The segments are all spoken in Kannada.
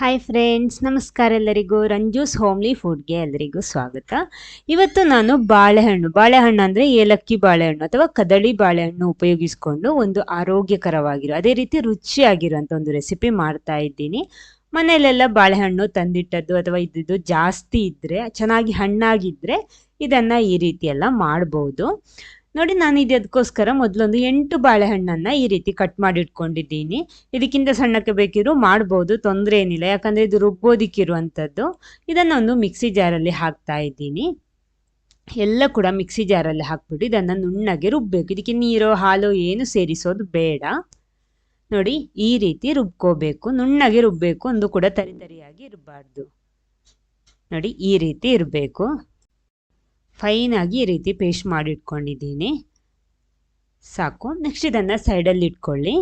ಹಾಯ್ ಫ್ರೆಂಡ್ಸ್ ನಮಸ್ಕಾರ ಎಲ್ಲರಿಗೂ. ರಂಜೂಸ್ ಹೋಮ್ಲಿ ಫುಡ್ಗೆ ಎಲ್ಲರಿಗೂ ಸ್ವಾಗತ. ಇವತ್ತು ನಾನು ಬಾಳೆಹಣ್ಣು ಬಾಳೆಹಣ್ಣು ಅಂದರೆ ಏಲಕ್ಕಿ ಬಾಳೆಹಣ್ಣು ಅಥವಾ ಕದಳಿ ಬಾಳೆಹಣ್ಣು ಉಪಯೋಗಿಸ್ಕೊಂಡು ಒಂದು ಆರೋಗ್ಯಕರವಾಗಿರೋ, ಅದೇ ರೀತಿ ರುಚಿಯಾಗಿರೋಂಥ ಒಂದು ರೆಸಿಪಿ ಮಾಡ್ತಾ ಇದ್ದೀನಿ. ಮನೆಯಲ್ಲೆಲ್ಲ ಬಾಳೆಹಣ್ಣು ತಂದಿಟ್ಟದ್ದು ಅಥವಾ ಇದ್ದಿದ್ದು ಜಾಸ್ತಿ ಇದ್ದರೆ ಚೆನ್ನಾಗಿ ಹಣ್ಣಾಗಿದ್ದರೆ ಇದನ್ನು ಈ ರೀತಿ ಎಲ್ಲ ಮಾಡ್ಬೋದು. ನೋಡಿ ನಾನು ಇದಕ್ಕೋಸ್ಕರ ಮೊದಲೊಂದು ಎಂಟು ಬಾಳೆಹಣ್ಣನ್ನು ಈ ರೀತಿ ಕಟ್ ಮಾಡಿ ಇಟ್ಕೊಂಡಿದ್ದೀನಿ. ಇದಕ್ಕಿಂತ ಸಣ್ಣಕ್ಕೆ ಬೇಕಿದ್ರು ಮಾಡ್ಬೋದು, ತೊಂದರೆ ಏನಿಲ್ಲ. ಯಾಕಂದರೆ ಇದು ರುಬ್ಬೋದಿಕ್ಕಿರುವಂಥದ್ದು. ಇದನ್ನು ಒಂದು ಮಿಕ್ಸಿ ಜಾರಲ್ಲಿ ಹಾಕ್ತಾ ಇದ್ದೀನಿ. ಎಲ್ಲ ಕೂಡ ಮಿಕ್ಸಿ ಜಾರಲ್ಲಿ ಹಾಕ್ಬಿಟ್ಟು ಇದನ್ನು ನುಣ್ಣಗೆ ರುಬ್ಬಬೇಕು ಇದಕ್ಕೆ ನೀರು, ಹಾಲು ಏನು ಸೇರಿಸೋದು ಬೇಡ. ನೋಡಿ, ಈ ರೀತಿ ರುಬ್ಕೋಬೇಕು. ನುಣ್ಣಗೆ ರುಬ್ಬಬೇಕು ಒಂದು ಕೂಡ ತರಿತರಿಯಾಗಿ ಇರಬಾರ್ದು. ನೋಡಿ, ಈ ರೀತಿ ಇರಬೇಕು. ಫೈನಾಗಿ ಈ ರೀತಿ ಪೇಸ್ಟ್ ಮಾಡಿಟ್ಕೊಂಡಿದ್ದೀನಿ. ಸಾಕು. ನೆಕ್ಸ್ಟ್ ಇದನ್ನು ಸೈಡಲ್ಲಿ ಇಟ್ಕೊಳ್ಳಿ.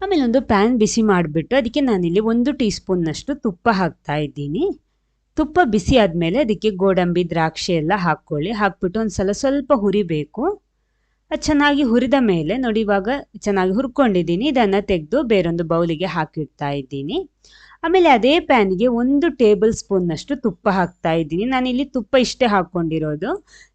ಆಮೇಲೆ ಒಂದು ಪ್ಯಾನ್ ಬಿಸಿ ಮಾಡಿಬಿಟ್ಟು ಅದಕ್ಕೆ ನಾನಿಲ್ಲಿ ಒಂದು ಟೀ ಸ್ಪೂನ್ನಷ್ಟು ತುಪ್ಪ ಹಾಕ್ತಾ ಇದ್ದೀನಿ. ತುಪ್ಪ ಬಿಸಿ ಆದಮೇಲೆ ಅದಕ್ಕೆ ಗೋಡಂಬಿ, ದ್ರಾಕ್ಷಿ ಎಲ್ಲ ಹಾಕ್ಕೊಳ್ಳಿ. ಹಾಕ್ಬಿಟ್ಟು ಒಂದು ಸಲ ಸ್ವಲ್ಪ ಹುರಿಬೇಕು. ಅದು ಚೆನ್ನಾಗಿ ಹುರಿದ ಮೇಲೆ ನೋಡಿ, ಇವಾಗ ಚೆನ್ನಾಗಿ ಹುರ್ಕೊಂಡಿದ್ದೀನಿ. ಇದನ್ನು ತೆಗೆದು ಬೇರೊಂದು ಬೌಲಿಗೆ ಹಾಕಿಡ್ತಾ ಇದ್ದೀನಿ. ಆಮೇಲೆ ಅದೇ ಪ್ಯಾನ್ಗೆ ಒಂದು ಟೇಬಲ್ ಸ್ಪೂನ್ನಷ್ಟು ತುಪ್ಪ ಹಾಕ್ತಾ ಇದ್ದೀನಿ. ನಾನಿಲ್ಲಿ ತುಪ್ಪ ಇಷ್ಟೇ ಹಾಕ್ಕೊಂಡಿರೋದು.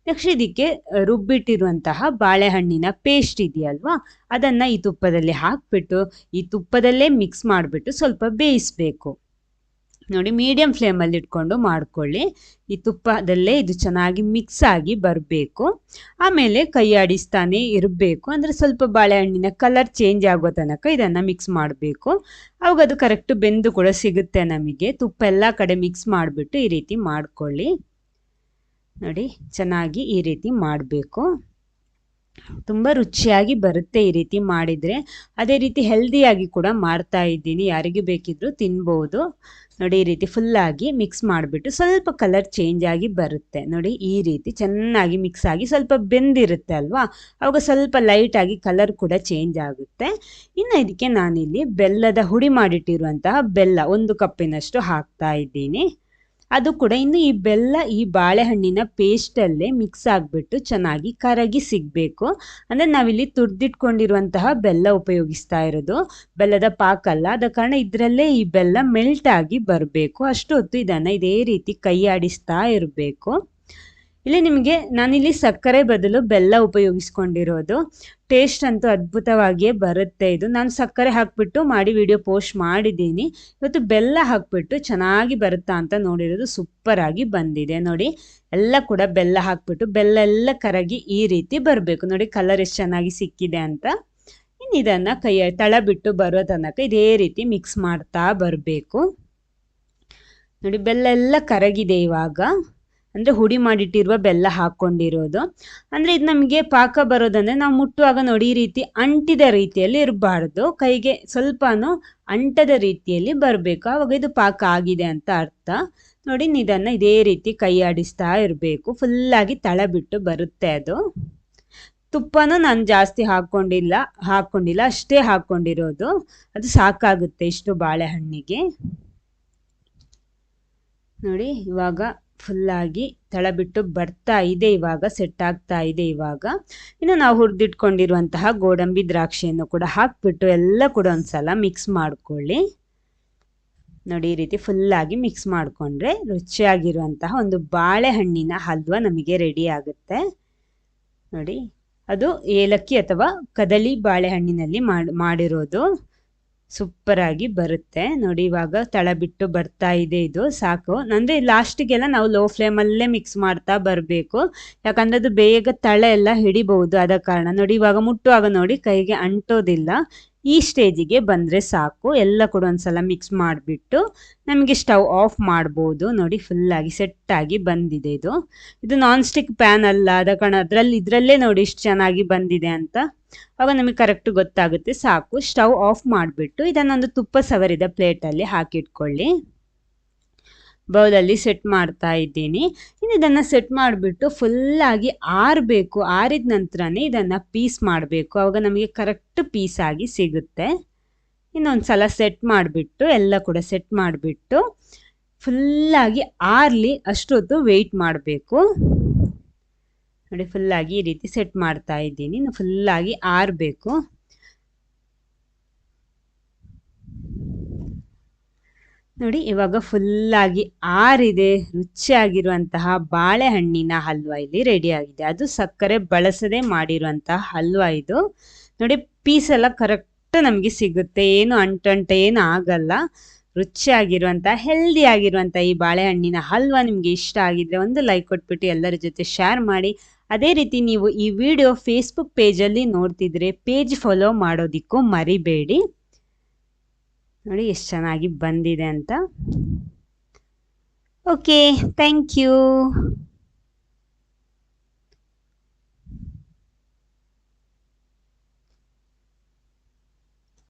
ನೆಕ್ಸ್ಟ್ ಇದಕ್ಕೆ ರುಬ್ಬಿಟ್ಟಿರುವಂತಹ ಬಾಳೆಹಣ್ಣಿನ ಪೇಸ್ಟ್ ಇದೆಯಲ್ವಾ, ಅದನ್ನು ಈ ತುಪ್ಪದಲ್ಲಿ ಹಾಕಿಬಿಟ್ಟು, ಈ ತುಪ್ಪದಲ್ಲೇ ಮಿಕ್ಸ್ ಮಾಡಿಬಿಟ್ಟು ಸ್ವಲ್ಪ ಬೇಯಿಸಬೇಕು. ನೋಡಿ ಮೀಡಿಯಂ ಫ್ಲೇಮಲ್ಲಿ ಇಟ್ಕೊಂಡು ಮಾಡ್ಕೊಳ್ಳಿ. ಈ ತುಪ್ಪದಲ್ಲೇ ಇದು ಚೆನ್ನಾಗಿ ಮಿಕ್ಸ್ ಆಗಿ ಬರಬೇಕು. ಆಮೇಲೆ ಕೈ ಆಡಿಸ್ತಾನೆ ಇರಬೇಕು. ಅಂದರೆ ಸ್ವಲ್ಪ ಬಾಳೆಹಣ್ಣಿನ ಕಲರ್ ಚೇಂಜ್ ಆಗೋ ತನಕ ಇದನ್ನು ಮಿಕ್ಸ್ ಮಾಡಬೇಕು. ಅವಾಗ ಅದು ಕರೆಕ್ಟ್ ಬೆಂದು ಕೂಡ ಸಿಗುತ್ತೆ ನಮಗೆ. ತುಪ್ಪ ಎಲ್ಲ ಕಡೆ ಮಿಕ್ಸ್ ಮಾಡಿಬಿಟ್ಟು ಈ ರೀತಿ ಮಾಡ್ಕೊಳ್ಳಿ. ನೋಡಿ, ಚೆನ್ನಾಗಿ ಈ ರೀತಿ ಮಾಡಬೇಕು. ತುಂಬ ರುಚಿಯಾಗಿ ಬರುತ್ತೆ ಈ ರೀತಿ ಮಾಡಿದರೆ. ಅದೇ ರೀತಿ ಹೆಲ್ದಿಯಾಗಿ ಕೂಡ ಮಾಡ್ತಾ ಇದ್ದೀನಿ. ಯಾರಿಗೆ ಬೇಕಿದ್ದರೂ ತಿನ್ಬೋದು. ನೋಡಿ ಈ ರೀತಿ ಫುಲ್ಲಾಗಿ ಮಿಕ್ಸ್ ಮಾಡಿಬಿಟ್ಟು ಸ್ವಲ್ಪ ಕಲರ್ ಚೇಂಜ್ ಆಗಿ ಬರುತ್ತೆ. ನೋಡಿ ಈ ರೀತಿ ಚೆನ್ನಾಗಿ ಮಿಕ್ಸ್ ಆಗಿ ಸ್ವಲ್ಪ ಬೆಂದಿರುತ್ತೆ ಅಲ್ವಾ? ಅವಾಗ ಸ್ವಲ್ಪ ಲೈಟಾಗಿ ಕಲರ್ ಕೂಡ ಚೇಂಜ್ ಆಗುತ್ತೆ. ಇನ್ನು ಇದಕ್ಕೆ ನಾನಿಲ್ಲಿ ಬೆಲ್ಲದ ಹುಡಿ ಮಾಡಿಟ್ಟಿರುವಂತಹ ಬೆಲ್ಲ ಒಂದು ಕಪ್ಪಿನಷ್ಟು ಹಾಕ್ತಾ ಇದ್ದೀನಿ. ಅದು ಕೂಡ ಇನ್ನು ಈ ಬೆಲ್ಲ ಈ ಬಾಳೆಹಣ್ಣಿನ ಪೇಸ್ಟಲ್ಲೇ ಮಿಕ್ಸ್ ಆಗಿಬಿಟ್ಟು ಚೆನ್ನಾಗಿ ಕರಗಿ ಸಿಗಬೇಕು. ಅಂದರೆ ನಾವಿಲ್ಲಿ ತುರ್ದಿಟ್ಕೊಂಡಿರುವಂತಹ ಬೆಲ್ಲ ಉಪಯೋಗಿಸ್ತಾ ಇರೋದು. ಬೆಲ್ಲದ ಪಾಕ ಅಲ್ಲ ಅದ ಕಾರಣ ಇದರಲ್ಲೇ ಈ ಬೆಲ್ಲ ಮೆಲ್ಟ್ ಆಗಿ ಬರಬೇಕು. ಅಷ್ಟೊತ್ತು ಇದನ್ನು ಇದೇ ರೀತಿ ಕೈ ಆಡಿಸ್ತಾ ಇರಬೇಕು. ಇಲ್ಲಿ ನಿಮಗೆ ನಾನಿಲ್ಲಿ ಸಕ್ಕರೆ ಬದಲು ಬೆಲ್ಲ ಉಪಯೋಗಿಸ್ಕೊಂಡಿರೋದು. ಟೇಸ್ಟ್ ಅಂತೂ ಅದ್ಭುತವಾಗಿಯೇ ಬರುತ್ತೆ ಇದು. ನಾನು ಸಕ್ಕರೆ ಹಾಕ್ಬಿಟ್ಟು ಮಾಡಿ ವಿಡಿಯೋ ಪೋಸ್ಟ್ ಮಾಡಿದ್ದೀನಿ. ಇವತ್ತು ಬೆಲ್ಲ ಹಾಕ್ಬಿಟ್ಟು ಚೆನ್ನಾಗಿ ಬರುತ್ತಾ ಅಂತ ನೋಡಿರೋದು ಸೂಪರಾಗಿ ಬಂದಿದೆ. ನೋಡಿ, ಎಲ್ಲ ಕೂಡ ಬೆಲ್ಲ ಹಾಕ್ಬಿಟ್ಟು ಬೆಲ್ಲ ಎಲ್ಲ ಕರಗಿ ಈ ರೀತಿ ಬರಬೇಕು. ನೋಡಿ ಕಲರ್ ಎಷ್ಟು ಚೆನ್ನಾಗಿ ಸಿಕ್ಕಿದೆ ಅಂತ. ಇನ್ನು ಇದನ್ನು ಕೈಯ ತಳ ಬಿಟ್ಟು ಬರೋ ತನಕ ಇದೇ ರೀತಿ ಮಿಕ್ಸ್ ಮಾಡ್ತಾ ಬರಬೇಕು. ನೋಡಿ, ಬೆಲ್ಲ ಎಲ್ಲ ಕರಗಿದೆ ಇವಾಗ. ಅಂದರೆ ಹುಡಿ ಮಾಡಿಟ್ಟಿರುವ ಬೆಲ್ಲ ಹಾಕ್ಕೊಂಡಿರೋದು ಅಂದರೆ ಇದು ನಮಗೆ ಪಾಕ ಬರೋದಂದರೆ ನಾವು ಮುಟ್ಟುವಾಗ ನೋಡಿ ಈ ರೀತಿ ಅಂಟಿದ ರೀತಿಯಲ್ಲಿ ಇರಬಾರ್ದು. ಕೈಗೆ ಸ್ವಲ್ಪನೂ ಅಂಟದ ರೀತಿಯಲ್ಲಿ ಬರಬೇಕು. ಆವಾಗ ಇದು ಪಾಕ ಆಗಿದೆ ಅಂತ ಅರ್ಥ. ನೋಡಿ ಇದನ್ನು ಇದೇ ರೀತಿ ಕೈ ಆಡಿಸ್ತಾ ಇರಬೇಕು. ಫುಲ್ಲಾಗಿ ತಳ ಬಿಟ್ಟು ಬರುತ್ತೆ ಅದು. ತುಪ್ಪನೂ ನಾನು ಜಾಸ್ತಿ ಹಾಕ್ಕೊಂಡಿಲ್ಲ ಹಾಕ್ಕೊಂಡಿಲ್ಲ ಅಷ್ಟೇ ಹಾಕ್ಕೊಂಡಿರೋದು ಅದು ಸಾಕಾಗುತ್ತೆ ಇಷ್ಟು ಬಾಳೆಹಣ್ಣಿಗೆ. ನೋಡಿ ಇವಾಗ ಫುಲ್ಲಾಗಿ ತಳ ಬಿಟ್ಟು ಬರ್ತಾ ಇದೆ ಇವಾಗ ಸೆಟ್ ಆಗ್ತಾ ಇದೆ ಇವಾಗ. ಇನ್ನು ನಾವು ಹುರಿದಿಟ್ಕೊಂಡಿರುವಂತಹ ಗೋಡಂಬಿ ದ್ರಾಕ್ಷಿಯನ್ನು ಕೂಡ ಹಾಕಿಬಿಟ್ಟು ಎಲ್ಲ ಕೂಡ ಒಂದ್ಸಲ ಮಿಕ್ಸ್ ಮಾಡ್ಕೊಳ್ಳಿ. ನೋಡಿ, ಈ ರೀತಿ ಫುಲ್ಲಾಗಿ ಮಿಕ್ಸ್ ಮಾಡಿಕೊಂಡ್ರೆ ರುಚಿಯಾಗಿರುವಂತಹ ಒಂದು ಬಾಳೆಹಣ್ಣಿನ ಹಲ್ವಾ ನಮಗೆ ರೆಡಿ ಆಗುತ್ತೆ. ನೋಡಿ, ಅದು ಏಲಕ್ಕಿ ಅಥವಾ ಕದಲಿ ಬಾಳೆಹಣ್ಣಿನಲ್ಲಿ ಮಾಡಿರೋದು. ಸೂಪರಾಗಿ ಬರುತ್ತೆ. ನೋಡಿ, ಇವಾಗ ತಳ ಬಿಟ್ಟು ಬರ್ತಾ ಇದೆ ಇದು. ಸಾಕು. ಅಂದರೆ ಲಾಸ್ಟಿಗೆಲ್ಲ ನಾವು ಲೋ ಫ್ಲೇಮಲ್ಲೇ ಮಿಕ್ಸ್ ಮಾಡ್ತಾ ಬರಬೇಕು. ಯಾಕಂದರೆ ಅದು ಬೇಗ ತಳ ಎಲ್ಲ ಹಿಡಿಬಹುದು ಆದ ಕಾರಣ. ನೋಡಿ, ಇವಾಗ ಮುಟ್ಟುವಾಗ ನೋಡಿ ಕೈಗೆ ಅಂಟೋದಿಲ್ಲ. ಈ ಸ್ಟೇಜಿಗೆ ಬಂದರೆ ಸಾಕು. ಎಲ್ಲ ಕೂಡ ಒಂದ್ಸಲ ಮಿಕ್ಸ್ ಮಾಡಿಬಿಟ್ಟು ನಮಗೆ ಸ್ಟವ್ ಆಫ್ ಮಾಡ್ಬೋದು. ನೋಡಿ ಫುಲ್ಲಾಗಿ ಸೆಟ್ಟಾಗಿ ಬಂದಿದೆ ಇದು. ಇದು ನಾನ್ ಸ್ಟಿಕ್ ಪ್ಯಾನ್ ಅಲ್ಲ ಆದ ಕಾರಣ ಅದರಲ್ಲಿ, ಇದರಲ್ಲೇ ನೋಡಿ ಇಷ್ಟು ಚೆನ್ನಾಗಿ ಬಂದಿದೆ ಅಂತ. ಆವಾಗ ನಮಗೆ ಕರೆಕ್ಟ್ ಗೊತ್ತಾಗುತ್ತೆ, ಸಾಕು. ಸ್ಟವ್ ಆಫ್ ಮಾಡಿಬಿಟ್ಟು ಇದನ್ನೊಂದು ತುಪ್ಪ ಸವರಿದ ಪ್ಲೇಟಲ್ಲಿ ಹಾಕಿಟ್ಕೊಳ್ಳಿ. ಬೌಲಲ್ಲಿ ಸೆಟ್ ಮಾಡ್ತಾ ಇದ್ದೀನಿ. ಇನ್ನು ಇದನ್ನು ಸೆಟ್ ಮಾಡಿಬಿಟ್ಟು ಫುಲ್ಲಾಗಿ ಆರಬೇಕು. ಆರಿದ ನಂತರನೇ ಇದನ್ನು ಪೀಸ್ ಮಾಡಬೇಕು. ಆವಾಗ ನಮಗೆ ಕರೆಕ್ಟ್ ಪೀಸ್ ಆಗಿ ಸಿಗುತ್ತೆ. ಇನ್ನೊಂದು ಸಲ ಸೆಟ್ ಮಾಡಿಬಿಟ್ಟು, ಎಲ್ಲ ಕೂಡ ಸೆಟ್ ಮಾಡಿಬಿಟ್ಟು ಫುಲ್ಲಾಗಿ ಆರಲಿ ಅಷ್ಟೊತ್ತು ವೆಯ್ಟ್ ಮಾಡಬೇಕು. ನೋಡಿ ಫುಲ್ಲಾಗಿ ಈ ರೀತಿ ಸೆಟ್ ಮಾಡ್ತಾ ಇದ್ದೀನಿ. ಫುಲ್ಲಾಗಿ ಆರಬೇಕು. ನೋಡಿ, ಇವಾಗ ಫುಲ್ಲಾಗಿ ಆರಿದೆ, ರುಚಿಯಾಗಿರುವಂತಹ ಬಾಳೆಹಣ್ಣಿನ ಹಲ್ವಾ ಇಲ್ಲಿ ರೆಡಿ ಆಗಿದೆ. ಅದು ಸಕ್ಕರೆ ಬಳಸದೆ ಮಾಡಿರುವಂತಹ ಹಲ್ವಾ ಇದು. ನೋಡಿ ಪೀಸ್ ಎಲ್ಲ ಕರೆಕ್ಟ್ ನಮಗೆ ಸಿಗುತ್ತೆ. ಏನು ಅಂಟಂಟ, ಏನು ಆಗಲ್ಲ. ರುಚಿಯಾಗಿರುವಂಥ ಹೆಲ್ದಿ ಆಗಿರುವಂಥ ಈ ಬಾಳೆಹಣ್ಣಿನ ಹಲ್ವಾ ನಿಮಗೆ ಇಷ್ಟ ಆಗಿದ್ರೆ ಒಂದು ಲೈಕ್ ಕೊಟ್ಬಿಟ್ಟು ಎಲ್ಲರ ಜೊತೆ ಶೇರ್ ಮಾಡಿ. ಅದೇ ರೀತಿ ನೀವು ಈ ವಿಡಿಯೋ ಫೇಸ್ಬುಕ್ ಪೇಜಲ್ಲಿ ನೋಡ್ತಿದ್ರೆ ಪೇಜ್ ಫಾಲೋ ಮಾಡೋದಿಕ್ಕೂ ಮರಿಬೇಡಿ. ನೋಡಿ ಎಷ್ಟು ಚೆನ್ನಾಗಿ ಬಂದಿದೆ ಅಂತ. Okay thank you